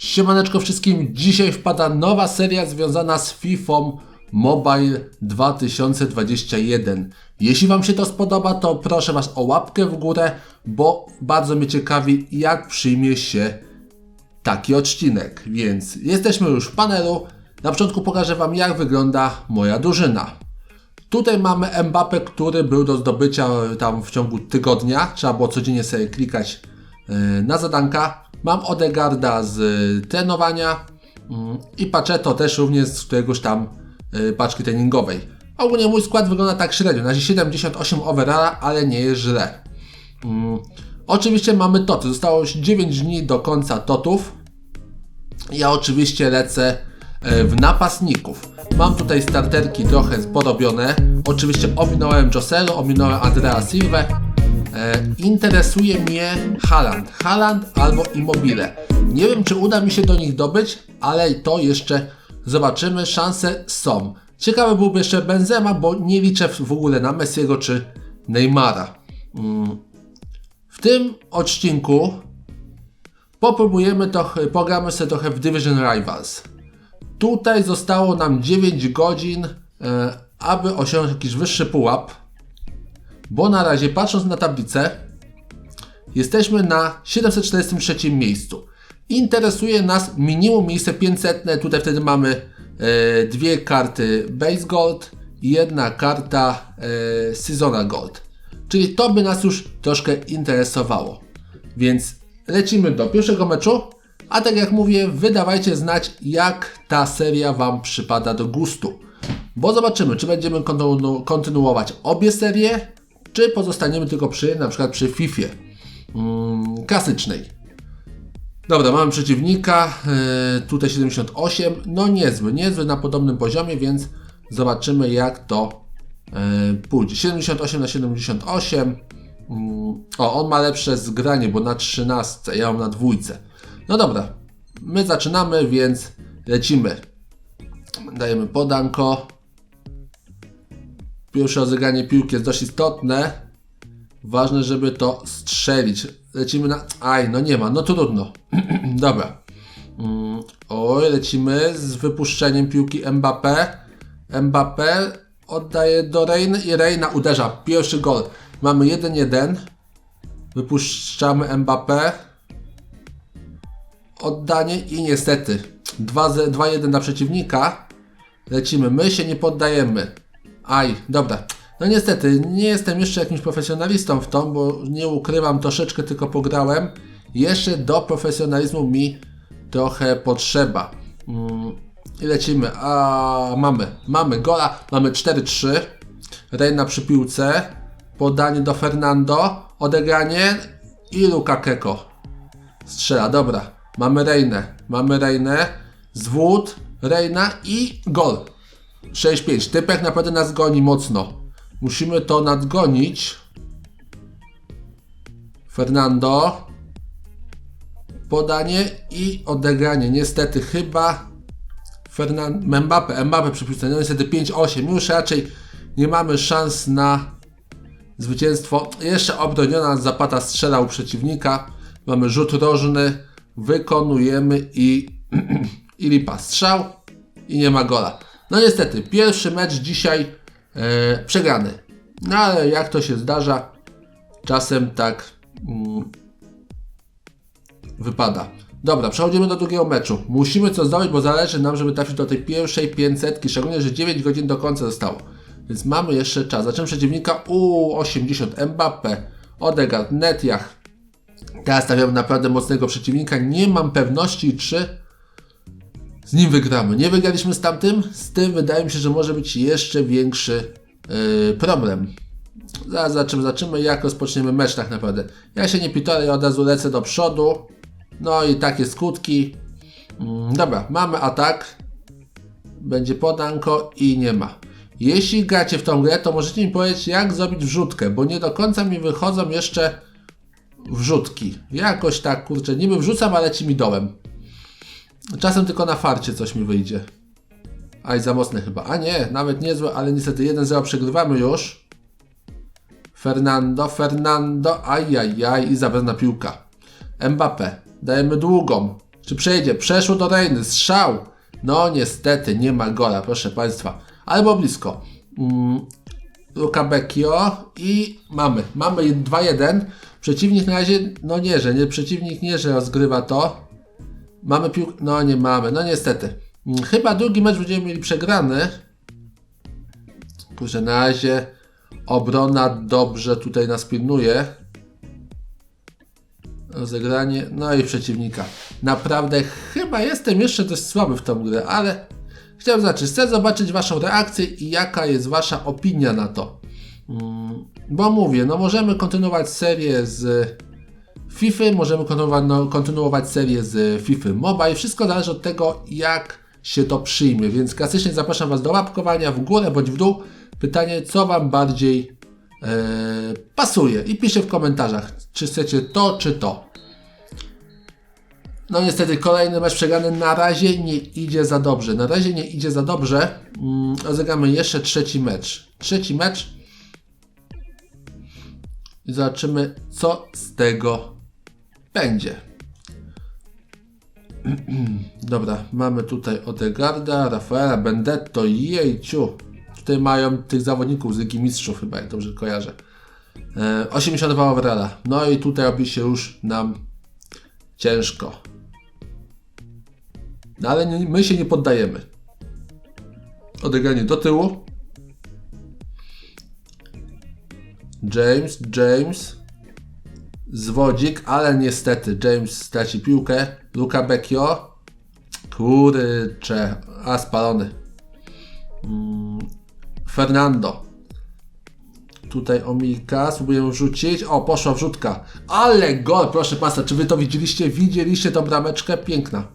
Siemaneczko wszystkim, dzisiaj wpada nowa seria związana z FIFA Mobile 2021. Jeśli Wam się to spodoba, to proszę Was o łapkę w górę, bo bardzo mnie ciekawi, jak przyjmie się taki odcinek. Więc jesteśmy już w panelu. Na początku pokażę Wam, jak wygląda moja drużyna. Tutaj mamy Mbappé, który był do zdobycia tam w ciągu tygodnia. Trzeba było codziennie sobie klikać e, na zadanka. Mam Odegarda z e, trenowania mm, i Paceto też również z któregoś tam e, paczki treningowej. Ogólnie mój skład wygląda tak średnio. Na razie 78 overalla, ale nie jest źle. Mm, Oczywiście mamy toty. Zostało już 9 dni do końca totów. Ja oczywiście lecę e, w napastników. Mam tutaj starterki trochę porobione. Oczywiście ominąłem Joselu, ominąłem Andrea Silva. E, interesuje mnie Haaland. Haaland albo Immobile. Nie wiem, czy uda mi się do nich dobyć, ale to jeszcze zobaczymy. Szanse są. Ciekawy byłby jeszcze Benzema, bo nie liczę w ogóle na Messiego czy Neymara. Mm. W tym odcinku popróbujemy trochę, pogramy sobie trochę w Division Rivals. Tutaj zostało nam 9 godzin, e, aby osiągnąć jakiś wyższy pułap, bo na razie patrząc na tablicę, jesteśmy na 743 miejscu. Interesuje nas minimum miejsce 500, tutaj wtedy mamy e, dwie karty Base Gold i jedna karta e, Seasonal Gold. Czyli to by nas już troszkę interesowało. Więc lecimy do pierwszego meczu. A tak jak mówię, wydawajcie znać, jak ta seria Wam przypada do gustu. Bo zobaczymy, czy będziemy kontynu- kontynuować obie serie, czy pozostaniemy tylko przy, na przykład przy FIFA mm, klasycznej. Dobra, mamy przeciwnika, yy, tutaj 78, no niezły, niezły na podobnym poziomie, więc zobaczymy jak to yy, pójdzie. 78 na 78, Mm, O, on ma lepsze zgranie, bo na 13, ja mam na dwójce. No dobra, my zaczynamy, więc lecimy. Dajemy podanko. Pierwsze rozegranie piłki jest dość istotne. Ważne, żeby to strzelić. Lecimy na... Aj, no nie ma, no trudno. dobra. Mm, Oj, lecimy z wypuszczeniem piłki Mbappé. Mbappé oddaje do Reina i Reina uderza. Pierwszy gol. Mamy 1-1. Wypuszczamy Mbappé. Oddanie i niestety 2-ze- 2-1 dla przeciwnika. Lecimy. My się nie poddajemy. Aj, dobra. No niestety, nie jestem jeszcze jakimś profesjonalistą w tą, bo nie ukrywam, troszeczkę tylko pograłem. Jeszcze do profesjonalizmu mi trochę potrzeba. Mm, I lecimy. A mamy, mamy gola, mamy 4-3. Reina przy piłce. Podanie do Fernando. Odegranie i Lukakeko. Strzela, dobra. Mamy Reinę. Mamy Reinę. Zwód, Reina i gol. 6-5. Typek naprawdę nas goni mocno. Musimy to nadgonić. Fernando. Podanie i odegranie. Niestety chyba Fernand Mbappe, Mbappe przy piłce. No niestety 5-8. Już raczej nie mamy szans na zwycięstwo. Jeszcze obroniona Zapata strzelał przeciwnika. Mamy rzut rożny. Wykonujemy i, i lipa. Strzał i nie ma gola. No niestety, pierwszy mecz dzisiaj e, przegrany. No ale jak to się zdarza, czasem tak mm, wypada. Dobra, przechodzimy do drugiego meczu. Musimy coś zrobić, bo zależy nam, żeby trafić do tej pierwszej 500, szczególnie, że 9 godzin do końca zostało. Więc mamy jeszcze czas. Zaczynamy przeciwnika U80 Mbappe, Odegaard, Netjach. Teraz stawiamy naprawdę mocnego przeciwnika. Nie mam pewności, czy z nim wygramy. Nie wygraliśmy z tamtym. Z tym wydaje mi się, że może być jeszcze większy yy, problem. Zaraz zobaczymy, zobaczymy jak rozpoczniemy mecz tak naprawdę. Ja się nie pitolę, ja od razu lecę do przodu. No i takie skutki. Mm, dobra, mamy atak. Będzie podanko i nie ma. Jeśli gracie w tą grę, to możecie mi powiedzieć jak zrobić wrzutkę, bo nie do końca mi wychodzą jeszcze wrzutki. Jakoś tak, kurczę, niby wrzucam, ale leci mi dołem. Czasem tylko na farcie coś mi wyjdzie. Aj, za mocne chyba. A nie, nawet niezłe, ale niestety 1-0 przegrywamy już. Fernando, Fernando, ajajaj i zabezna piłka. Mbappe, dajemy długą. Czy przejdzie? Przeszło do Reiny. Strzał. No niestety nie ma gola, proszę Państwa. Albo blisko. Mm, Luka Becchio i mamy. Mamy 2-1. Przeciwnik na razie, no nie, że nie, przeciwnik nie, że rozgrywa to. Mamy piłkę, no nie mamy, no niestety. Mm, Chyba drugi mecz będziemy mieli przegrany. Kurczę, na razie obrona dobrze tutaj nas pilnuje. Rozegranie, no i przeciwnika. Naprawdę chyba jestem jeszcze dość słaby w tą grę, ale chciałem zobaczyć, chcę zobaczyć Waszą reakcję i jaka jest Wasza opinia na to. Mm, Bo mówię, no możemy kontynuować serię z FIFA, możemy kontynuować, no, kontynuować serię z FIFA Mobile. Wszystko zależy od tego, jak się to przyjmie. Więc klasycznie zapraszam Was do łapkowania w górę bądź w dół. Pytanie, co Wam bardziej e, pasuje. I piszcie w komentarzach, czy chcecie to, czy to. No niestety kolejny mecz przegrany na razie nie idzie za dobrze. Na razie nie idzie za dobrze. Mm, rozegramy jeszcze trzeci mecz. Trzeci mecz. I zobaczymy, co z tego będzie. Dobra, mamy tutaj Odegarda, Rafaela, Bendetto, jejciu. Tutaj mają tych zawodników z Ligi Mistrzów chyba, jak dobrze kojarzę. E, 82 overalla. No i tutaj robi się już nam ciężko. No ale my się nie poddajemy. Odegranie do tyłu. James, James. Zwodzik, ale niestety James straci piłkę. Luka Becchio. Kurcze, a spalony. Mm, Fernando. Tutaj Omika, spróbuję rzucić. O, poszła wrzutka. Ale gol, proszę Państwa, czy Wy to widzieliście? Widzieliście tą brameczkę? Piękna.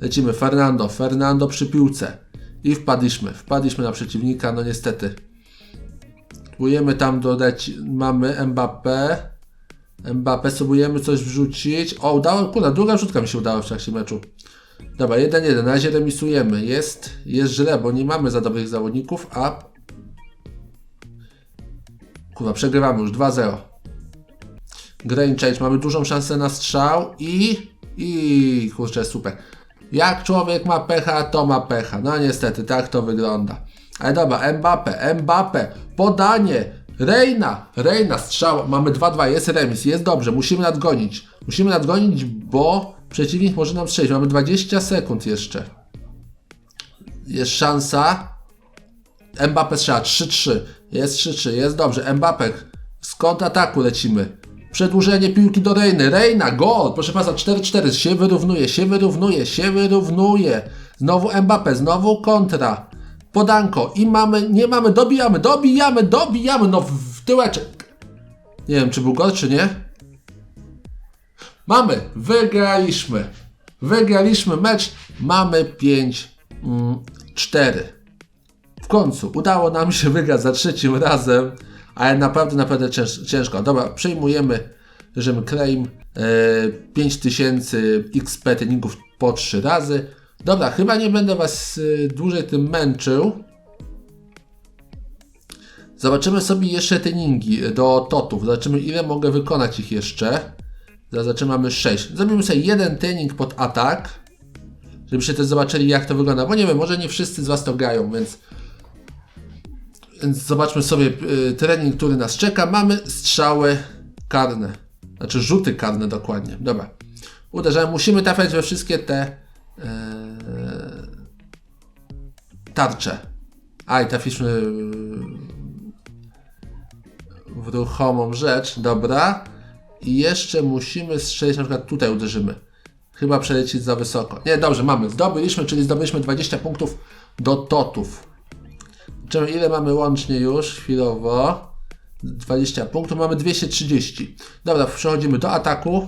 Lecimy, Fernando, Fernando przy piłce. I wpadliśmy, wpadliśmy na przeciwnika, no niestety. Próbujemy tam dodać, mamy Mbappé. Mbappé, spróbujemy coś wrzucić. O, udało, kurwa, druga wrzutka mi się udała w trakcie meczu. Dobra, 1-1, na razie remisujemy. Jest, jest źle, bo nie mamy za dobrych zawodników, a... Kurwa, przegrywamy już 2-0. Grain change, mamy dużą szansę na strzał i... I... Kurczę, super. Jak człowiek ma pecha, to ma pecha. No niestety, tak to wygląda. Ale dobra, Mbappé, Mbappé, podanie, Reina, Reina, strzał, mamy 2-2, jest remis, jest dobrze, musimy nadgonić. Musimy nadgonić, bo przeciwnik może nam strzelić. Mamy 20 sekund jeszcze. Jest szansa. Mbappé strzela 3-3. Jest 3-3, jest dobrze. Mbappé, z kontrataku lecimy. Przedłużenie piłki do Reiny. Reina, gol! Proszę Państwa, 4-4. Się wyrównuje, się wyrównuje, się wyrównuje. Znowu Mbappé, znowu kontra. Podanko. I mamy, nie mamy, dobijamy, dobijamy, dobijamy. No w, tyłeczek. Nie wiem, czy był gol, czy nie. Mamy, wygraliśmy. Wygraliśmy mecz. Mamy 5, 4. W końcu udało nam się wygrać za trzecim razem, ale naprawdę, naprawdę cięż, ciężko. Dobra, przejmujemy reżim claim e, 5000 XP treningów po 3 razy. Dobra, chyba nie będę Was e, dłużej tym męczył. Zobaczymy sobie jeszcze treningi do totów. Zobaczymy ile mogę wykonać ich jeszcze. Zobaczymy, mamy 6. Zrobimy sobie jeden trening pod atak. Żebyście też zobaczyli jak to wygląda. Bo nie wiem, może nie wszyscy z Was to grają, więc więc zobaczmy sobie y, trening, który nas czeka. Mamy strzały karne. Znaczy rzuty karne dokładnie. Dobra. Uderzamy. Musimy trafiać we wszystkie te yy, tarcze. A i trafiliśmy w ruchomą rzecz. Dobra. I jeszcze musimy strzelić, na przykład tutaj uderzymy. Chyba przelecieć za wysoko. Nie, dobrze, mamy. Zdobyliśmy, czyli zdobyliśmy 20 punktów do totów. Zobaczymy ile mamy łącznie już chwilowo. 20 punktów, mamy 230. Dobra, przechodzimy do ataku.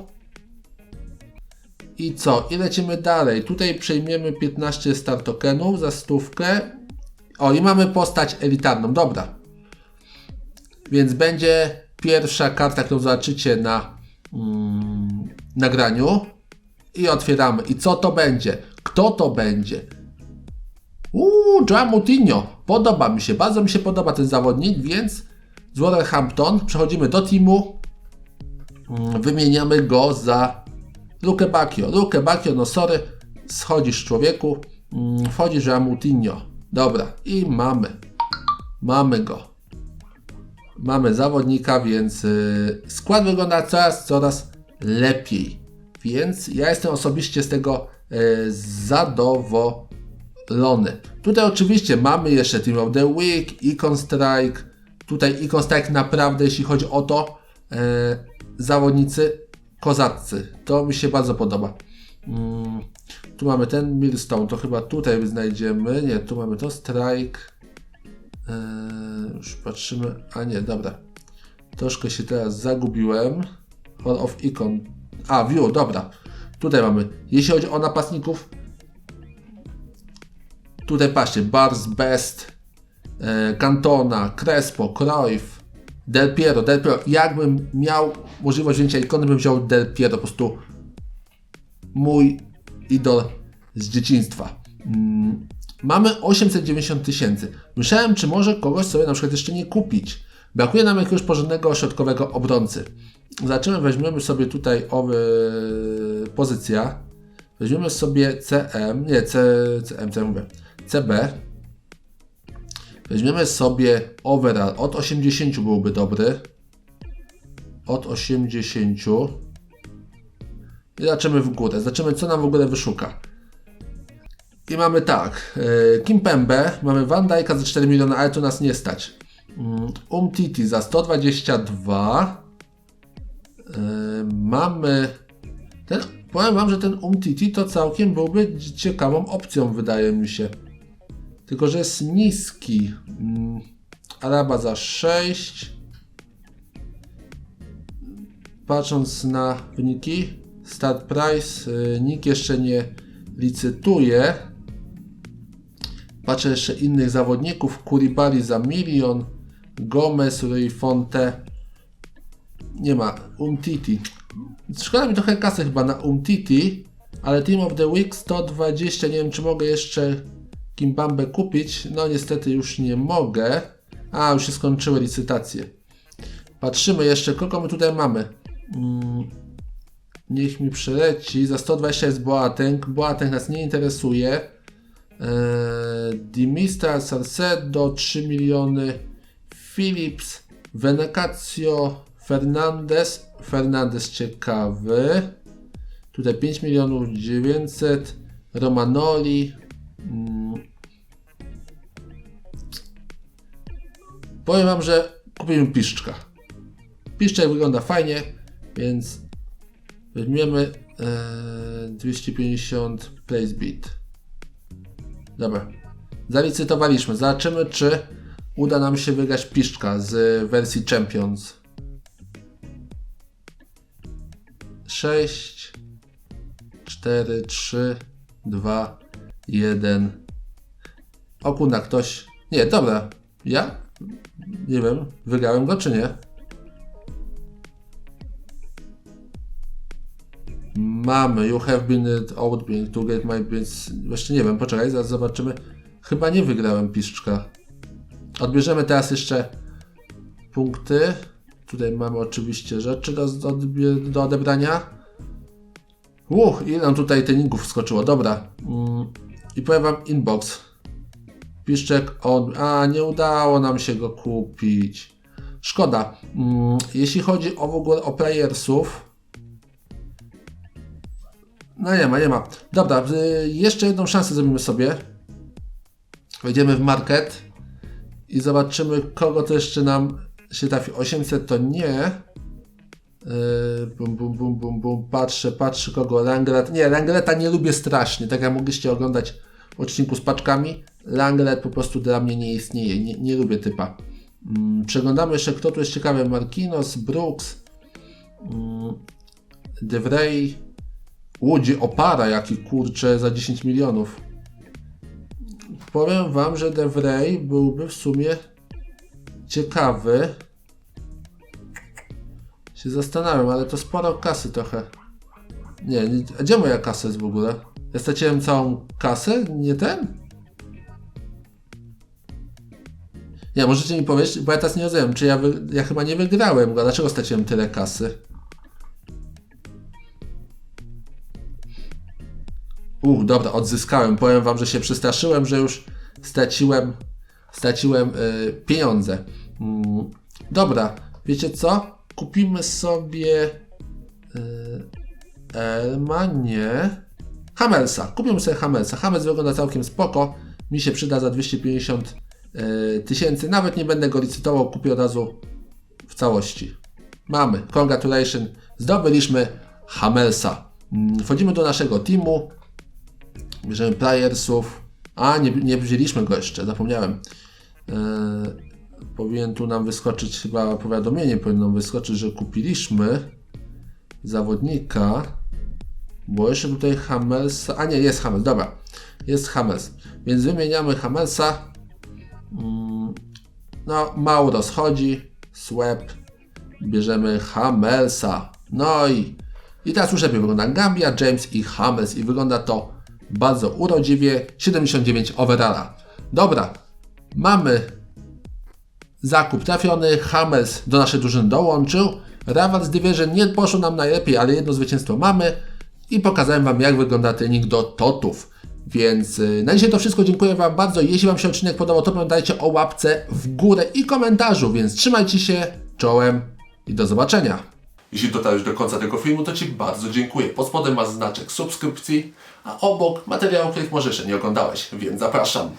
I co? I lecimy dalej. Tutaj przejmiemy 15 star tokenów za stówkę. O, i mamy postać elitarną. Dobra. Więc będzie pierwsza karta, którą zobaczycie na mm, nagraniu. I otwieramy. I co to będzie? Kto to będzie? Uuu, Jamutinho. Podoba mi się, bardzo mi się podoba ten zawodnik, więc z Wolverhampton przechodzimy do teamu. Mm, Wymieniamy go za Luke Bacchio, Luke Bacchio, no sorry, schodzisz człowieku, mm, wchodzisz Ramutinho. Dobra, i mamy. Mamy go. Mamy zawodnika, więc y, skład wygląda coraz, coraz lepiej. Więc ja jestem osobiście z tego y, zadowolony. Tutaj oczywiście mamy jeszcze Team of the Week, Icon Strike. Tutaj Icon Strike naprawdę, jeśli chodzi o to, y, zawodnicy kozaccy. To mi się bardzo podoba. Mm, tu mamy ten Millstone, to chyba tutaj znajdziemy. Nie, tu mamy to Strike. Eee, już patrzymy. A nie, dobra. Troszkę się teraz zagubiłem. Hall of Icon. A, View, dobra. Tutaj mamy. Jeśli chodzi o napastników, tutaj patrzcie. Bars Best, e, Cantona, Crespo, Cruyff, Del Piero, Del Piero. Jakbym miał możliwość wzięcia ikony, bym wziął Del Piero. Po prostu mój idol z dzieciństwa. Mm, Mamy 890 tysięcy. Myślałem, czy może kogoś sobie na przykład jeszcze nie kupić. Brakuje nam jakiegoś porządnego środkowego obrońcy. Zobaczymy, weźmiemy sobie tutaj owy pozycja. Weźmiemy sobie CM, nie, C, CM, co ja mówię, CB. Weźmiemy sobie overall. Od 80 byłby dobry. Od 80. I zobaczymy w górę. Zobaczymy, co nam w ogóle wyszuka. I mamy tak, e, Kim Pembe, mamy Van Dijk'a za 4 miliony, ale tu nas nie stać. Mm, Umtiti za 122. E, Mamy ten, powiem Wam, że ten Umtiti to całkiem byłby ciekawą opcją, wydaje mi się. Tylko, że jest niski. Mm, Araba za 6. Patrząc na wyniki, start price, y, nikt jeszcze nie licytuje. Patrzę jeszcze innych zawodników. Kuribali za milion. Gomez, Rui Fonte. Nie ma. Umtiti. Szkoda mi trochę kasy chyba na Umtiti. Ale Team of the Week 120. Nie wiem, czy mogę jeszcze Kimbambę kupić. No niestety już nie mogę. A, już się skończyły licytacje. Patrzymy jeszcze, kogo my tutaj mamy. Mm, niech mi przeleci. Za 120 jest Boateng. Boateng nas nie interesuje. Eee, Dimista, Salcedo 3 miliony. Philips, Venecatio, Fernandez. Fernandez ciekawy. Tutaj 5 milionów 900. Romanoli. Mm. Powiem Wam, że kupiłem piszczka. Piszczek wygląda fajnie, więc weźmiemy e, 250 place beat. Dobra. Zalicytowaliśmy. Zobaczymy, czy uda nam się wygrać piszczka z wersji Champions. 6, 4, 3, 2, 1. O kurna, ktoś. Nie, dobra. Ja? Nie wiem, wygrałem go czy nie? Mamy. You have been outbeing to get my bits. Jeszcze nie wiem, poczekaj, zaraz zobaczymy. Chyba nie wygrałem piszczka. Odbierzemy teraz jeszcze punkty. Tutaj mamy oczywiście rzeczy do, do odebrania. Uch, ile nam tutaj treningów wskoczyło. Dobra. Mm. I powiem wam inbox. Piszczek on. A, nie udało nam się go kupić. Szkoda. Mm, jeśli chodzi o w ogóle o playersów. No nie ma, nie ma. Dobra, y, jeszcze jedną szansę zrobimy sobie. Wejdziemy w market i zobaczymy, kogo to jeszcze nam się trafi. 800 to nie. Yy, bum, bum, bum, bum, bum. Patrzę, patrzę kogo. Langlet. Nie, Langleta nie lubię strasznie. Tak jak mogliście oglądać odcinku z paczkami. Langlet po prostu dla mnie nie istnieje. Nie, nie lubię typa. Mm, przeglądamy jeszcze, kto tu jest ciekawy. Markinos, Brooks, mm, De Vrij. Łodzi Opara, jaki kurczę za 10 milionów. Powiem Wam, że De Vrij byłby w sumie ciekawy. Się zastanawiam, ale to sporo kasy trochę. Nie, gdzie moja kasa jest w ogóle? Ja straciłem całą kasę? Nie ten? Nie, możecie mi powiedzieć, bo ja teraz nie rozumiem, czy ja, wy, ja chyba nie wygrałem go. Dlaczego straciłem tyle kasy? Uch, dobra, odzyskałem. Powiem wam, że się przestraszyłem, że już straciłem, straciłem y, pieniądze. Mm, dobra, wiecie co? Kupimy sobie y, Elma, nie. Hamelsa. Kupimy sobie Hamelsa. Hamels wygląda całkiem spoko. Mi się przyda za 250 y, tysięcy. Nawet nie będę go licytował, kupię od razu w całości. Mamy. Congratulations. Zdobyliśmy Hamelsa. Mm, Wchodzimy do naszego teamu. Bierzemy playersów. A, nie, nie wzięliśmy go jeszcze, zapomniałem. Eee, powinien tu nam wyskoczyć, chyba powiadomienie powinno wyskoczyć, że kupiliśmy zawodnika. Bo jeszcze tutaj Hamelsa. A nie, jest Hamels, dobra. Jest Hamels. Więc wymieniamy Hamelsa. Mm, no, mało rozchodzi. Swap. Bierzemy Hamelsa. No i, i teraz już lepiej wygląda Gambia, James i Hamels. I wygląda to bardzo urodziwie. 79 overalla. Dobra. Mamy zakup trafiony. Hamels do naszej drużyny dołączył. Rawat z Division nie poszło nam najlepiej, ale jedno zwycięstwo mamy. I pokazałem Wam, jak wygląda trening do totów. Więc yy, na dzisiaj to wszystko. Dziękuję Wam bardzo. Jeśli Wam się odcinek podobał, to pamiętajcie o łapce w górę i komentarzu. Więc trzymajcie się czołem i do zobaczenia. Jeśli dotarłeś do końca tego filmu, to Ci bardzo dziękuję. Pod spodem masz znaczek subskrypcji, a obok materiału, których może jeszcze nie oglądałeś, więc zapraszam.